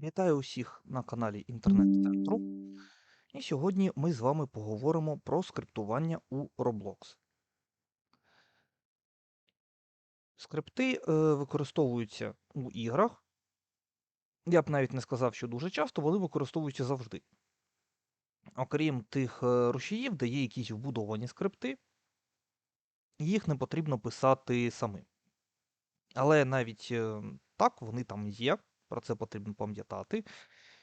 Вітаю усіх на каналі Інтернет-центру. І сьогодні ми з вами поговоримо про скриптування у Roblox. Скрипти е, використовуються у іграх. Я б навіть не сказав, що дуже часто, вони використовуються завжди. Окрім тих е, рушіїв, де є якісь вбудовані скрипти, їх не потрібно писати самим. Але навіть е, так, вони там є, про це потрібно пам'ятати,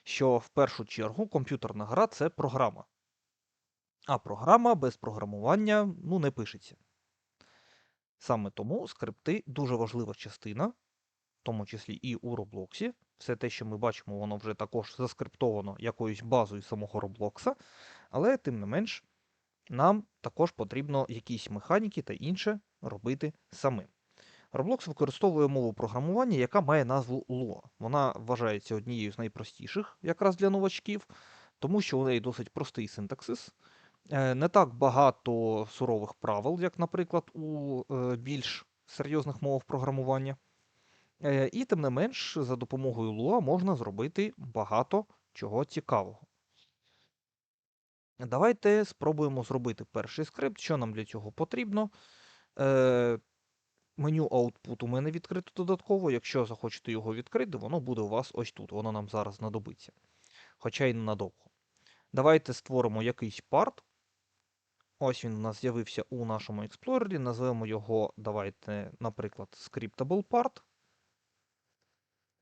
що в першу чергу комп'ютерна гра це програма. А програма без програмування ну, не пишеться. Саме тому скрипти дуже важлива частина, в тому числі і у Роблоксі. Все те, що ми бачимо, воно вже також заскриптовано якоюсь базою самого Роблокса, але тим не менш, нам також потрібно якісь механіки та інше робити самим. Roblox використовує мову програмування, яка має назву Lua. Вона вважається однією з найпростіших якраз для новачків, тому що у неї досить простий синтаксис. Е, Не так багато сурових правил, як, наприклад, у е, більш серйозних мовах програмування. Е, І тим не менш, за допомогою Lua можна зробити багато чого цікавого. Давайте спробуємо зробити перший скрипт. Що нам для цього потрібно? Меню Output у мене відкрито додатково. Якщо захочете його відкрити, воно буде у вас ось тут. Воно нам зараз знадобиться. Хоча й ненадовго. Давайте створимо якийсь парт. Ось він у нас з'явився у нашому експлорері. Назвемо його, давайте, наприклад, Scriptable Part.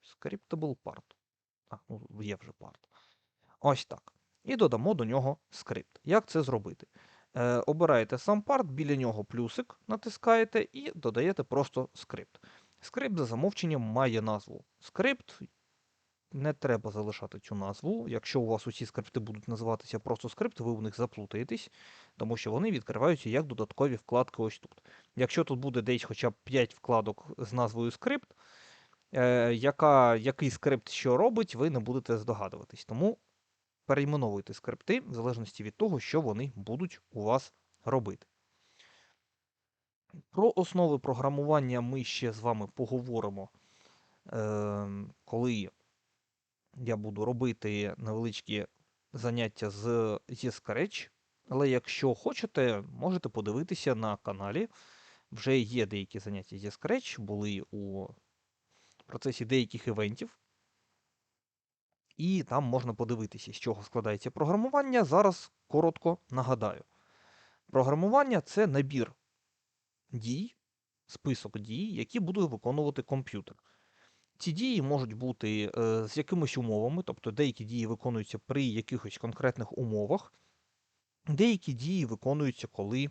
Scriptable Part. А, ну, є вже part. Ось так. І додамо до нього скрипт. Як це зробити? Е, обираєте сам парт, біля нього плюсик натискаєте і додаєте просто скрипт. Скрипт за замовченням має назву скрипт. Не треба залишати цю назву. Якщо у вас усі скрипти будуть називатися просто скрипт, ви у них заплутаєтесь, тому що вони відкриваються як додаткові вкладки ось тут. Якщо тут буде десь хоча б 5 вкладок з назвою скрипт, е, яка, який скрипт що робить, ви не будете здогадуватись. Тому перейменовуйте скрипти в залежності від того, що вони будуть у вас робити. Про основи програмування ми ще з вами поговоримо, е, коли я буду робити невеличкі заняття з зі Scratch. Але якщо хочете, можете подивитися на каналі. Вже є деякі заняття зі Scratch, були у процесі деяких івентів. І там можна подивитися, з чого складається програмування. Зараз коротко нагадаю. Програмування це набір дій, список дій, які буде виконувати комп'ютер. Ці дії можуть бути е, з якимись умовами, тобто деякі дії виконуються при якихось конкретних умовах, деякі дії виконуються, коли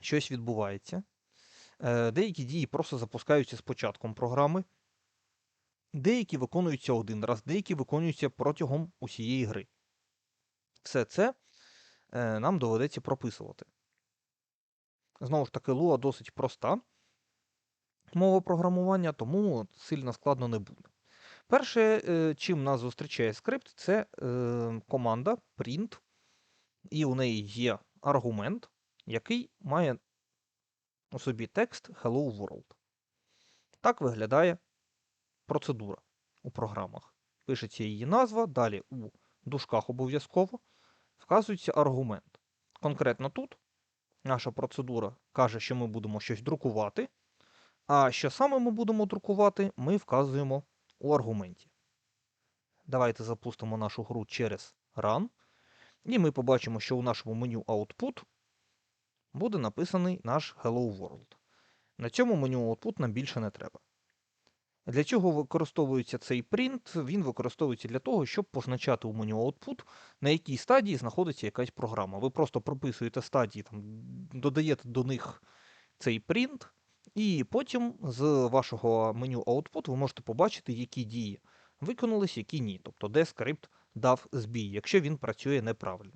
щось відбувається. Е, деякі дії просто запускаються з початком програми. Деякі виконуються один раз, деякі виконуються протягом усієї гри. Все це е, нам доведеться прописувати. Знову ж таки, Lua досить проста мова програмування, тому сильно складно не буде. Перше, е, чим нас зустрічає скрипт, це е, команда print, і у неї є аргумент, який має у собі текст Hello World. Так виглядає процедура у програмах. Пишеться її назва, далі у дужках обов'язково вказується аргумент. Конкретно тут наша процедура каже, що ми будемо щось друкувати, а що саме ми будемо друкувати, ми вказуємо у аргументі. Давайте запустимо нашу гру через Run. І ми побачимо, що у нашому меню Output буде написаний наш Hello World. На цьому меню Output нам більше не треба. Для чого використовується цей print? Він використовується для того, щоб позначати у меню Output, на якій стадії знаходиться якась програма. Ви просто прописуєте стадії, там, додаєте до них цей print, і потім з вашого меню Output ви можете побачити, які дії виконались, які ні. Тобто, де скрипт дав збій, якщо він працює неправильно.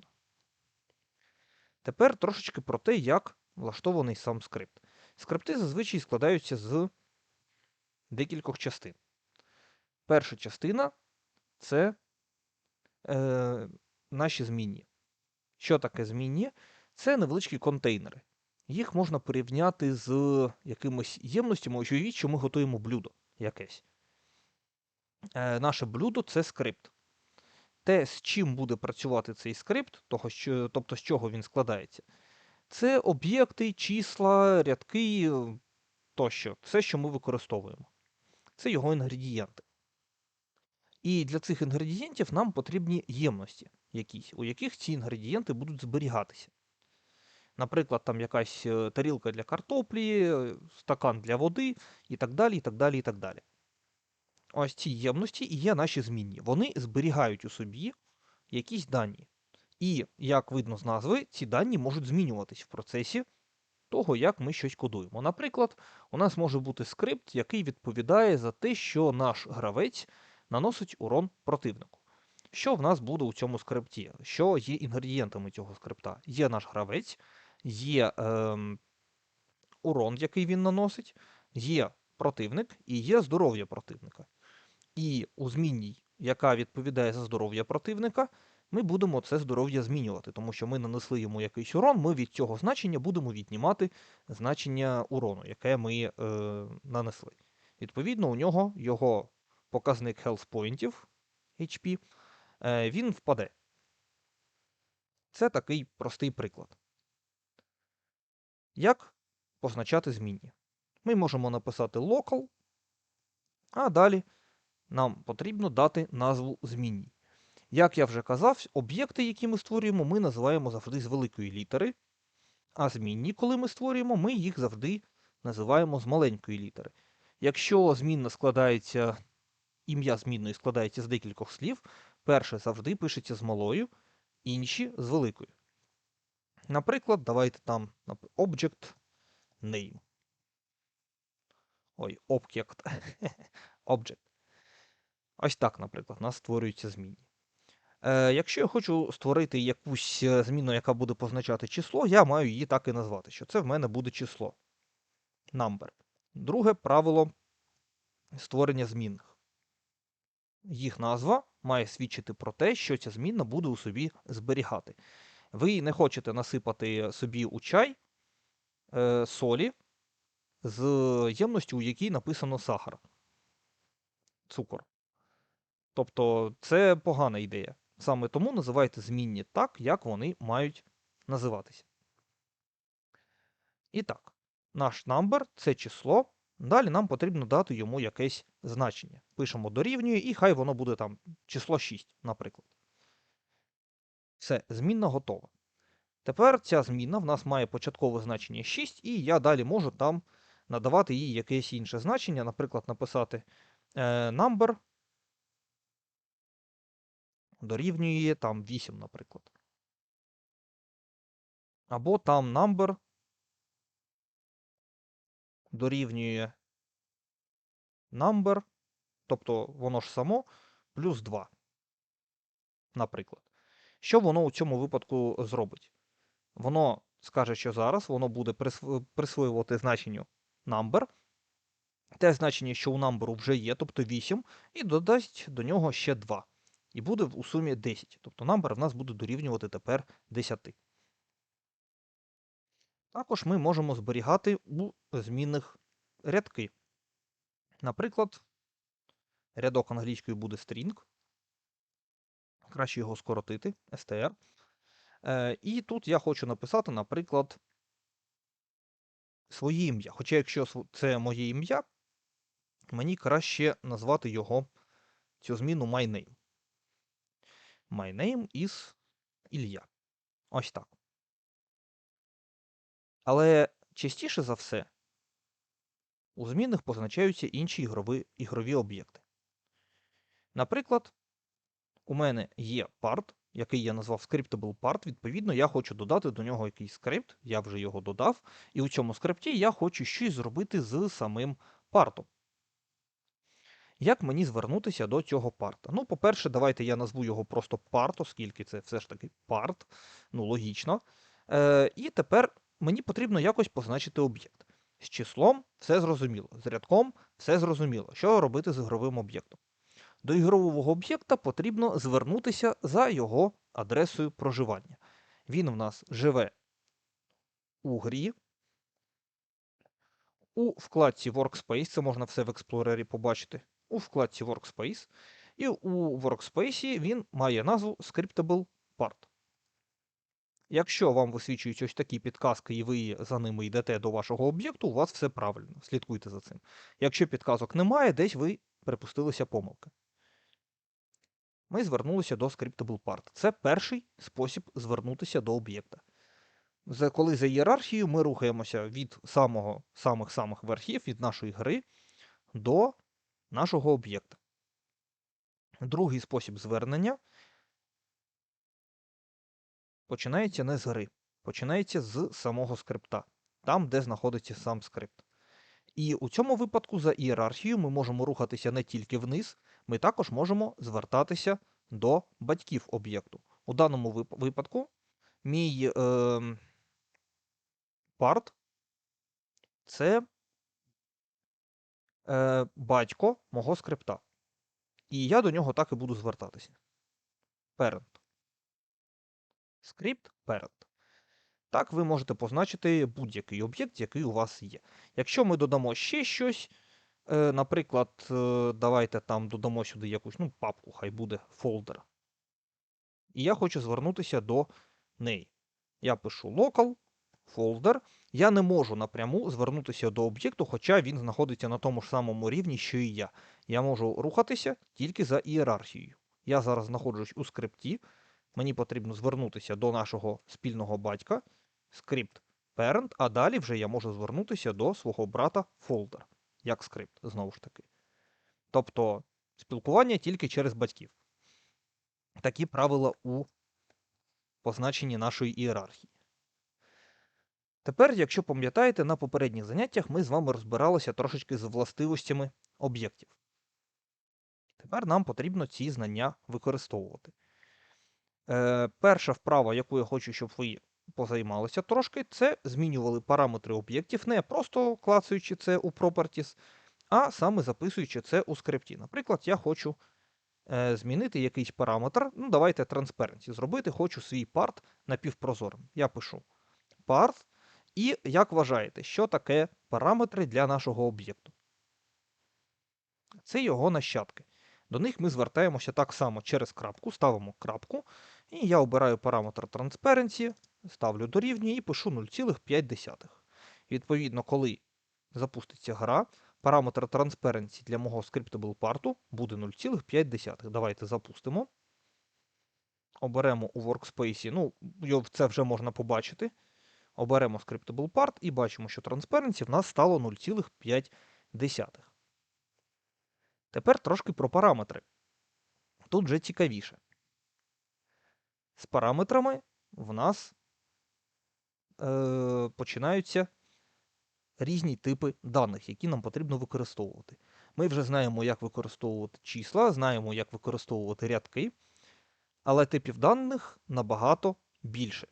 Тепер трошечки про те, як влаштований сам скрипт. Скрипти зазвичай складаються з декількох частин. Перша частина це е, наші змінні. Що таке змінні? Це невеличкі контейнери. Їх можна порівняти з якимось ємностями, уявіть, що ми готуємо блюдо якесь. е, наше блюдо це скрипт. Те, з чим буде працювати цей скрипт, того, що, тобто з чого він складається, це об'єкти, числа, рядки е, тощо. Все, що ми використовуємо. Це його інгредієнти. І для цих інгредієнтів нам потрібні ємності, якісь, у яких ці інгредієнти будуть зберігатися. Наприклад, там якась е, тарілка для картоплі, е, стакан для води і так далі. і так далі, і так далі. Ось ці ємності і є наші змінні. Вони зберігають у собі якісь дані. І, як видно з назви, ці дані можуть змінюватись в процесі того, як ми щось кодуємо. Наприклад, у нас може бути скрипт, який відповідає за те, що наш гравець наносить урон противнику. Що в нас буде у цьому скрипті? Що є інгредієнтами цього скрипта? Є наш гравець, є ем, урон, який він наносить, є противник і є здоров'я противника. І у змінній, яка відповідає за здоров'я противника, ми будемо це здоров'я змінювати, тому що ми нанесли йому якийсь урон, ми від цього значення будемо віднімати значення урону, яке ми е, нанесли. Відповідно, у нього його показник health pointів HP, е, він впаде. Це такий простий приклад. Як позначати змінні? Ми можемо написати local, а далі нам потрібно дати назву змінній. Як я вже казав, об'єкти, які ми створюємо, ми називаємо завжди з великої літери, а змінні, коли ми створюємо, ми їх завжди називаємо з маленької літери. Якщо змінна складається, ім'я змінної складається з декількох слів, перше завжди пишеться з малою, інші з великою. Наприклад, давайте там object name. Ой, object. object. Ось так, наприклад, у нас створюються змінні. Е, якщо я хочу створити якусь е, зміну, яка буде позначати число, я маю її так і назвати, що це в мене буде число. Number. Друге правило створення змінних. Їх назва має свідчити про те, що ця змінна буде у собі зберігати. Ви не хочете насипати собі у чай е, солі з ємністю, у якій написано сахар. Цукор. Тобто це погана ідея. Саме тому називайте змінні так, як вони мають називатися. І так, наш number це число. Далі нам потрібно дати йому якесь значення. Пишемо дорівнює, і хай воно буде там число 6, наприклад. Все, змінна готова. Тепер ця змінна в нас має початкове значення 6, і я далі можу там надавати їй якесь інше значення, наприклад, написати е, number дорівнює там 8, наприклад. Або там number дорівнює number, тобто воно ж само, плюс 2, наприклад. Що воно у цьому випадку зробить? Воно скаже, що зараз воно буде присв- присвоювати значенню number, те значення, що у number вже є, тобто 8, і додасть до нього ще 2. І буде у сумі 10. Тобто number в нас буде дорівнювати тепер 10. Також ми можемо зберігати у змінних рядки. Наприклад, рядок англійською буде string. Краще його скоротити, str. Е, і тут я хочу написати, наприклад, своє ім'я. Хоча, якщо це моє ім'я, мені краще назвати його цю зміну my name. My name is Ілля. Ось так. Але частіше за все у змінних позначаються інші ігрові, ігрові об'єкти. Наприклад, у мене є part, який я назвав scriptable part. Відповідно, я хочу додати до нього якийсь скрипт, я вже його додав, і у цьому скрипті я хочу щось зробити з самим партом. Як мені звернутися до цього парта? Ну, по-перше, давайте я назву його просто парт, оскільки це все ж таки парт, ну, логічно. Е, і тепер мені потрібно якось позначити об'єкт. З числом все зрозуміло, з рядком все зрозуміло. Що робити з ігровим об'єктом? До ігрового об'єкта потрібно звернутися за його адресою проживання. Він в нас живе у грі. У вкладці Workspace, це можна все в експлорері побачити. У вкладці Workspace, і у Workspace він має назву Scriptable Part. Якщо вам висвічують ось такі підказки, і ви за ними йдете до вашого об'єкту, у вас все правильно. Слідкуйте за цим. Якщо підказок немає, десь ви припустилися помилки. Ми звернулися до Scriptable Part. Це перший спосіб звернутися до об'єкта. Коли за ієрархією ми рухаємося від самих-самих верхів, від нашої гри до нашого об'єкта. Другий спосіб звернення починається не з гри, починається з самого скрипта, там, де знаходиться сам скрипт. І у цьому випадку за ієрархією ми можемо рухатися не тільки вниз, ми також можемо звертатися до батьків об'єкту. У даному випадку мій е, парт це е, батько мого скрипта. І я до нього так і буду звертатися. Parent. Скрипт parent. Так ви можете позначити будь-який об'єкт, який у вас є. Якщо ми додамо ще щось, е, наприклад, е, давайте там додамо сюди якусь ну, папку, хай буде folder. І я хочу звернутися до неї. Я пишу local, folder. Я не можу напряму звернутися до об'єкту, хоча він знаходиться на тому ж самому рівні, що і я. Я можу рухатися тільки за ієрархією. Я зараз знаходжусь у скрипті. Мені потрібно звернутися до нашого спільного батька, скрипт parent, а далі вже я можу звернутися до свого брата folder, як скрипт, знову ж таки. Тобто спілкування тільки через батьків. Такі правила у позначенні нашої ієрархії. Тепер, якщо пам'ятаєте, на попередніх заняттях ми з вами розбиралися трошечки з властивостями об'єктів. Тепер нам потрібно ці знання використовувати. Е, перша вправа, яку я хочу, щоб ви позаймалися трошки, це змінювали параметри об'єктів, не просто клацаючи це у Properties, а саме записуючи це у скрипті. Наприклад, я хочу е, змінити якийсь параметр. Ну, давайте Transparency зробити, хочу свій part напівпрозорим. Я пишу part. І як вважаєте, що таке параметри для нашого об'єкту? Це його нащадки. До них ми звертаємося так само через крапку, ставимо крапку, і я обираю параметр Transparency, ставлю дорівнює і пишу 0,5. Відповідно, коли запуститься гра, параметр Transparency для мого Scriptable part буде 0,5. Давайте запустимо. Оберемо у Workspace, ну, це вже можна побачити. Оберемо Scriptable part і бачимо, що Transparency в нас стало 0,5. Тепер трошки про параметри. Тут вже цікавіше. З параметрами в нас е, починаються різні типи даних, які нам потрібно використовувати. Ми вже знаємо, як використовувати числа, знаємо, як використовувати рядки, але типів даних набагато більше.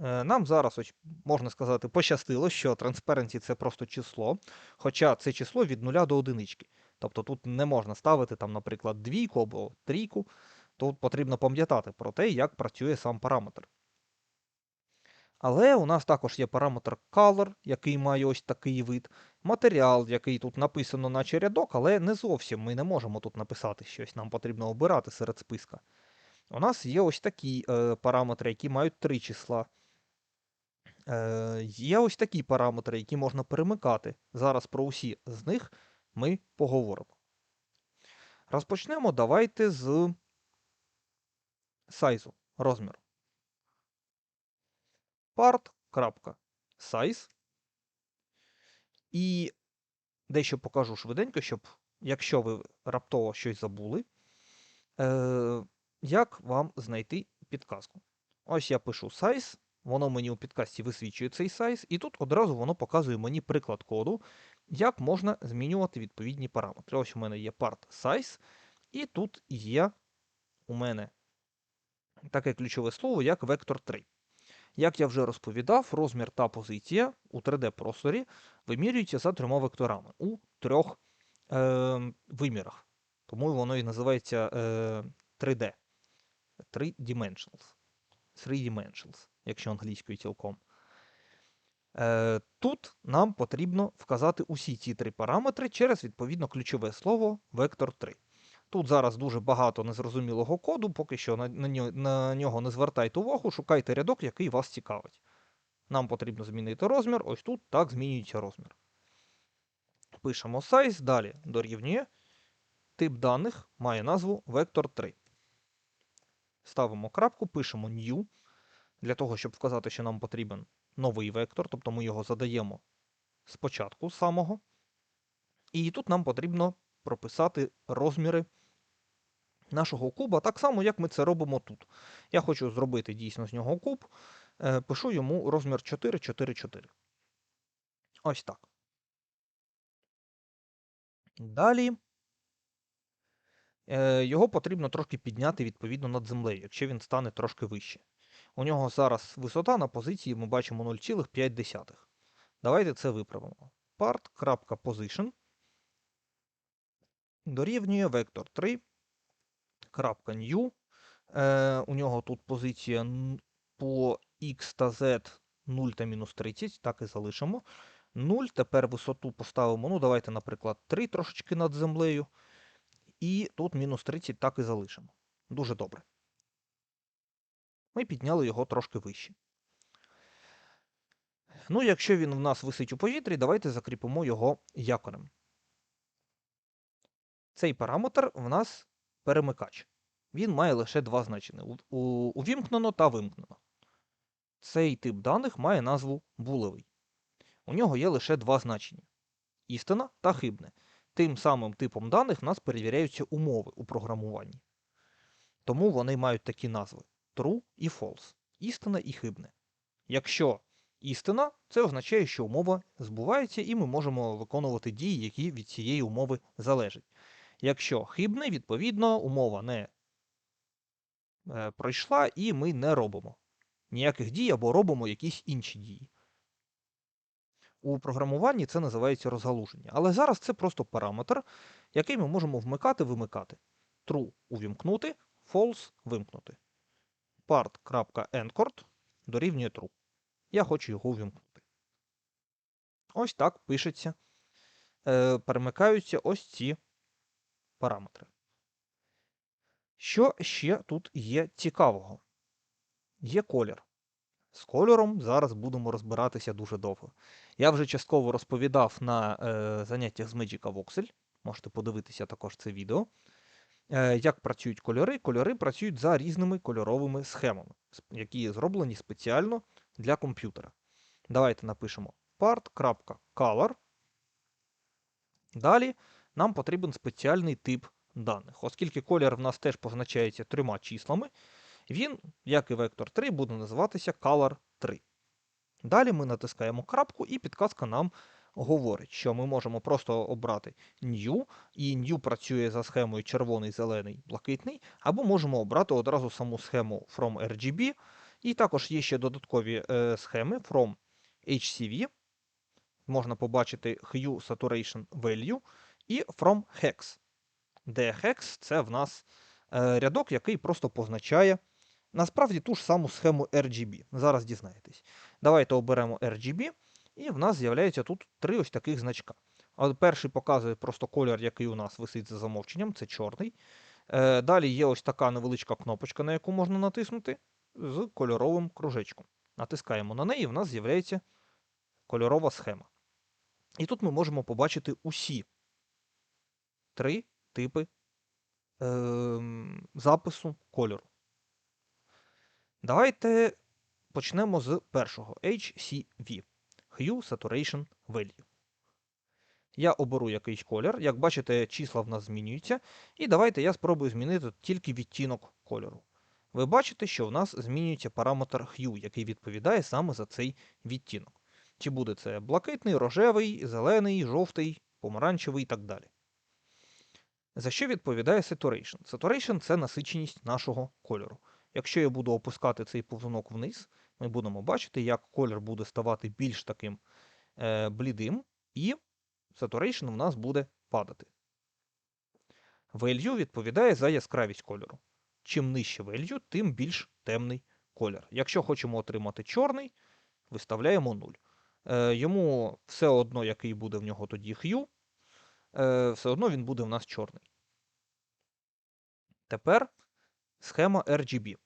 Е, Нам зараз, можна сказати, пощастило, що Transparency це просто число, хоча це число від 0 до одинички. Тобто тут не можна ставити, там, наприклад, двійку або трійку. Тут потрібно пам'ятати про те, як працює сам параметр. Але у нас також є параметр color, який має ось такий вид, матеріал, який тут написано наче рядок, але не зовсім ми не можемо тут написати щось, нам потрібно обирати серед списка. У нас є ось такі е, параметри, які мають три числа. Е, є ось такі параметри, які можна перемикати. Зараз про усі з них ми поговоримо. Розпочнемо давайте з сайзу, розміру. part.size. І дещо покажу швиденько, щоб, якщо ви раптово щось забули, е, як вам знайти підказку. Ось я пишу size, воно мені у підкасті висвічує цей size, і тут одразу воно показує мені приклад коду, як можна змінювати відповідні параметри. Ось у мене є part size, і тут є у мене таке ключове слово, як вектор 3. Як я вже розповідав, розмір та позиція у 3D-просторі вимірюються за трьома векторами у трьох е, вимірах. Тому воно і називається е, 3D. 3 dimensionals. 3 dimensionals, якщо англійською цілком. Е, Тут нам потрібно вказати усі ці три параметри через відповідно ключове слово vector 3. Тут зараз дуже багато незрозумілого коду, поки що на, нього- не звертайте увагу, шукайте рядок, який вас цікавить. Нам потрібно змінити розмір, ось тут так змінюється розмір. Пишемо size, далі дорівнює. Тип даних має назву vector 3. Ставимо крапку, пишемо new, для того, щоб вказати, що нам потрібен новий вектор, тобто ми його задаємо спочатку самого. І тут нам потрібно прописати розміри нашого куба, так само, як ми це робимо тут. Я хочу зробити дійсно з нього куб. Е, Пишу йому розмір 4, 4, 4. Ось так. Далі е, його потрібно трошки підняти відповідно над землею, якщо він стане трошки вище. У нього зараз висота на позиції ми бачимо 0,5. Давайте це виправимо. part.position дорівнює vector 3. new. Е, у нього тут позиція по x та z 0 та мінус 30, так і залишимо. 0, тепер висоту поставимо, ну давайте, наприклад, 3 трошечки над землею. І тут мінус 30 так і залишимо. Дуже добре. Ми підняли його трошки вище. Ну, якщо він в нас висить у повітрі, давайте закріпимо його якорем. Цей параметр в нас перемикач. Він має лише два значення: увімкнено та вимкнено. Цей тип даних має назву булевий. У нього є лише два значення: істина та хибне. Тим самим типом даних в нас перевіряються умови у програмуванні. Тому вони мають такі назви: true і false, істина і хибне. Якщо істина, це означає, що умова збувається, і ми можемо виконувати дії, які від цієї умови залежать. Якщо хибне, відповідно, умова не е, пройшла, і ми не робимо ніяких дій або робимо якісь інші дії. У програмуванні це називається розгалуження. Але зараз це просто параметр, який ми можемо вмикати-вимикати. True увімкнути, false вимкнути. part.endcord дорівнює true. Я хочу його увімкнути. Ось так пишеться. Е, перемикаються ось ці параметри. Що ще тут є цікавого? Є колір. З кольором зараз будемо розбиратися дуже довго. Я вже частково розповідав на е, заняттях з Magic Voxel. Можете подивитися також це відео. Е, як працюють кольори? Кольори працюють за різними кольоровими схемами, які зроблені спеціально для комп'ютера. Давайте напишемо part.color. Далі нам потрібен спеціальний тип даних. Оскільки колір в нас теж позначається трьома числами, він, як і вектор 3, буде називатися color 3. Далі ми натискаємо крапку, і підказка нам говорить, що ми можемо просто обрати New, і New працює за схемою червоний, зелений, блакитний, або можемо обрати одразу саму схему From RGB. І також є ще додаткові е, схеми From HCV. Можна побачити Hue Saturation Value і From Hex. Де Hex це в нас е, рядок, який просто позначає насправді ту ж саму схему RGB. Зараз дізнаєтесь. Давайте оберемо RGB, і в нас з'являється тут три ось таких значка. Перший показує просто колір, який у нас висить за замовченням, це чорний. Е, далі є ось така невеличка кнопочка, на яку можна натиснути з кольоровим кружечком. Натискаємо на неї, і в нас з'являється кольорова схема. І тут ми можемо побачити усі три типи ем, запису кольору. Давайте почнемо з першого HCV Hue Saturation Value. Я оберу якийсь колір. Як бачите, числа в нас змінюються. І давайте я спробую змінити тільки відтінок кольору. Ви бачите, що в нас змінюється параметр Hue, який відповідає саме за цей відтінок. Чи буде це блакитний, рожевий, зелений, жовтий, помаранчевий і так далі. За що відповідає Saturation? Saturation – це насиченість нашого кольору. Якщо я буду опускати цей повзунок вниз, ми будемо бачити, як колір буде ставати більш таким е, блідим, і saturation в нас буде падати. Value відповідає за яскравість кольору. Чим нижче value, тим більш темний колір. Якщо хочемо отримати чорний, виставляємо 0. Е, Йому все одно, який буде в нього тоді hue, е, все одно він буде в нас чорний. Тепер схема RGB.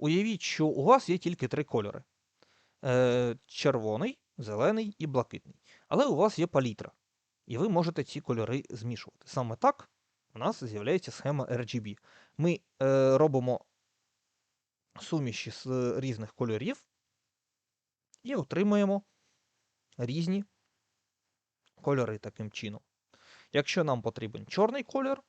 Уявіть, що у вас є тільки три кольори: е, червоний, зелений і блакитний. Але у вас є палітра, і ви можете ці кольори змішувати. Саме так у нас з'являється схема RGB. Ми е, робимо суміші з різних кольорів і отримуємо різні кольори таким чином. Якщо нам потрібен чорний кольор,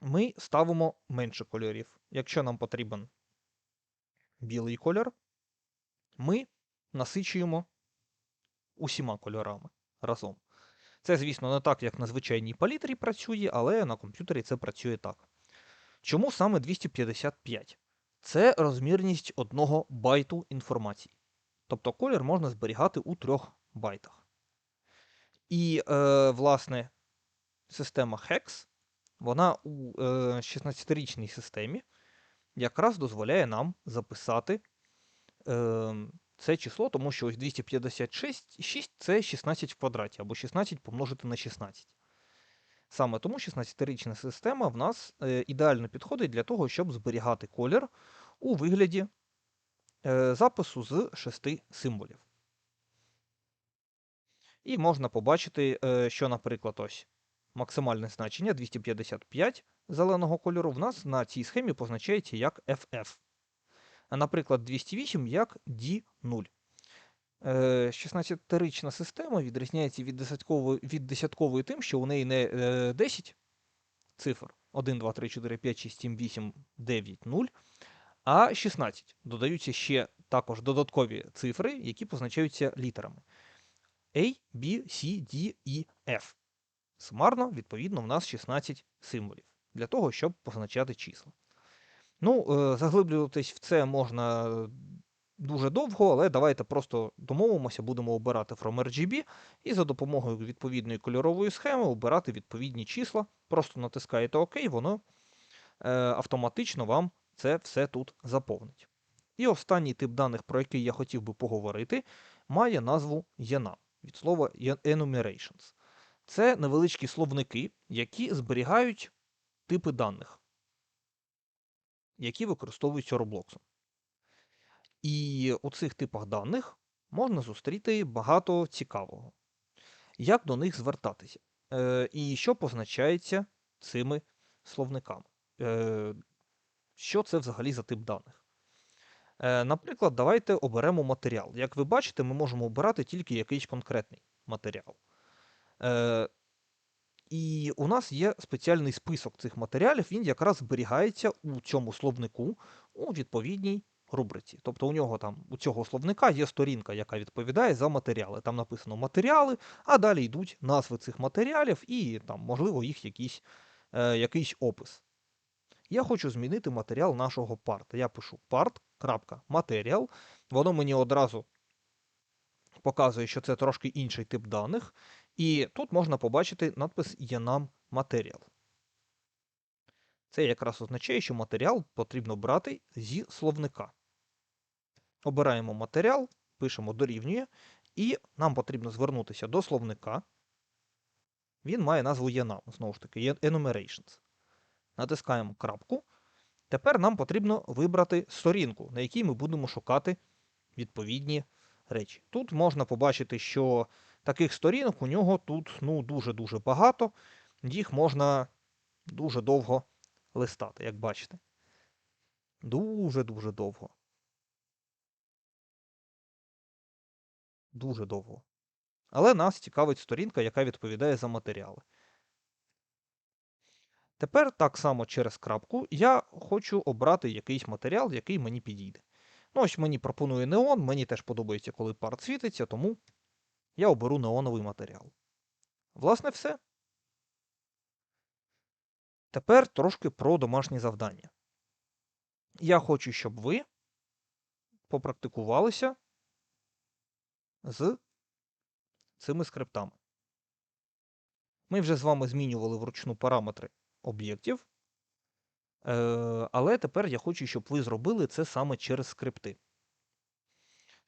ми ставимо менше кольорів. Якщо нам потрібен білий кольор, ми насичуємо усіма кольорами разом. Це, звісно, не так, як на звичайній палітрі працює, але на комп'ютері це працює так. Чому саме 255? Це розмірність одного байту інформації. Тобто колір можна зберігати у трьох байтах. І, е, власне, система HEX, вона у е, 16-річній системі якраз дозволяє нам записати е, це число, тому що ось 256 6 це 16 в квадраті, або 16 помножити на 16. Саме тому 16-річна система в нас е, ідеально підходить для того, щоб зберігати колір у вигляді е, запису з шести символів. І можна побачити, е, що, наприклад, ось максимальне значення 255 зеленого кольору в нас на цій схемі позначається як FF. А, наприклад, 208 як D0. 16-річна система відрізняється від десяткової, від десяткової тим, що у неї не 10 цифр 1, 2, 3, 4, 5, 6, 7, 8, 9, 0, а 16. Додаються ще також додаткові цифри, які позначаються літерами A, B, C, D, E, F. Сумарно, відповідно, в нас 16 символів для того, щоб позначати числа. Ну, е, заглиблюватись в це можна дуже довго, але давайте просто домовимося, будемо обирати from RGB і за допомогою відповідної кольорової схеми обирати відповідні числа. Просто натискаєте ОК, воно е, автоматично вам це все тут заповнить. І останній тип даних, про який я хотів би поговорити, має назву ENUM від слова enumerations. Це невеличкі словники, які зберігають типи даних, які використовуються Roblox. І у цих типах даних можна зустріти багато цікавого. Як до них звертатися? Е, І що позначається цими словниками? Е, Що це взагалі за тип даних? Е, Наприклад, давайте оберемо матеріал. Як ви бачите, ми можемо обирати тільки якийсь конкретний матеріал. Е, І у нас є спеціальний список цих матеріалів, він якраз зберігається у цьому словнику у відповідній рубриці. Тобто у нього там у цього словника є сторінка, яка відповідає за матеріали. Там написано матеріали, а далі йдуть назви цих матеріалів і там, можливо, їх якийсь, е, якийсь опис. Я хочу змінити матеріал нашого парта. Я пишу part.material. Воно мені одразу показує, що це трошки інший тип даних. І тут можна побачити надпис Yanam Material. Це якраз означає, що матеріал потрібно брати зі словника. Обираємо матеріал, пишемо дорівнює, і нам потрібно звернутися до словника. Він має назву Yanam, знову ж таки, Enumerations. Натискаємо крапку. Тепер нам потрібно вибрати сторінку, на якій ми будемо шукати відповідні речі. Тут можна побачити, що таких сторінок у нього тут ну, дуже-дуже багато, їх можна дуже довго листати, як бачите. Дуже-дуже довго. Дуже довго. Але нас цікавить сторінка, яка відповідає за матеріали. Тепер так само через крапку я хочу обрати якийсь матеріал, який мені підійде. Ну, ось мені пропонує неон, мені теж подобається, коли парт світиться, тому я оберу неоновий матеріал. Власне, все. Тепер трошки про домашні завдання. Я хочу, щоб ви попрактикувалися з цими скриптами. Ми вже з вами змінювали вручну параметри об'єктів, е, але тепер я хочу, щоб ви зробили це саме через скрипти.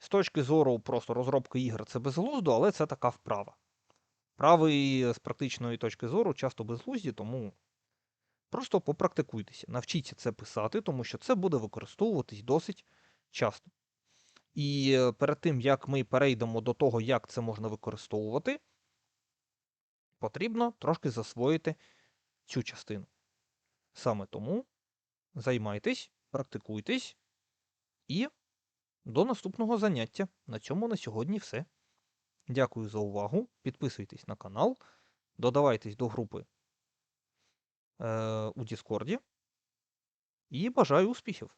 З точки зору просто розробки ігор це безглуздо, але це така вправа. Вправи з практичної точки зору часто безглузді, тому просто попрактикуйтеся, навчіться це писати, тому що це буде використовуватись досить часто. І е, перед тим, як ми перейдемо до того, як це можна використовувати, потрібно трошки засвоїти цю частину. Саме тому займайтесь, практикуйтесь і до наступного заняття. На цьому на сьогодні все. Дякую за увагу. Підписуйтесь на канал, додавайтесь до групи е, у Діскорді і бажаю успіхів!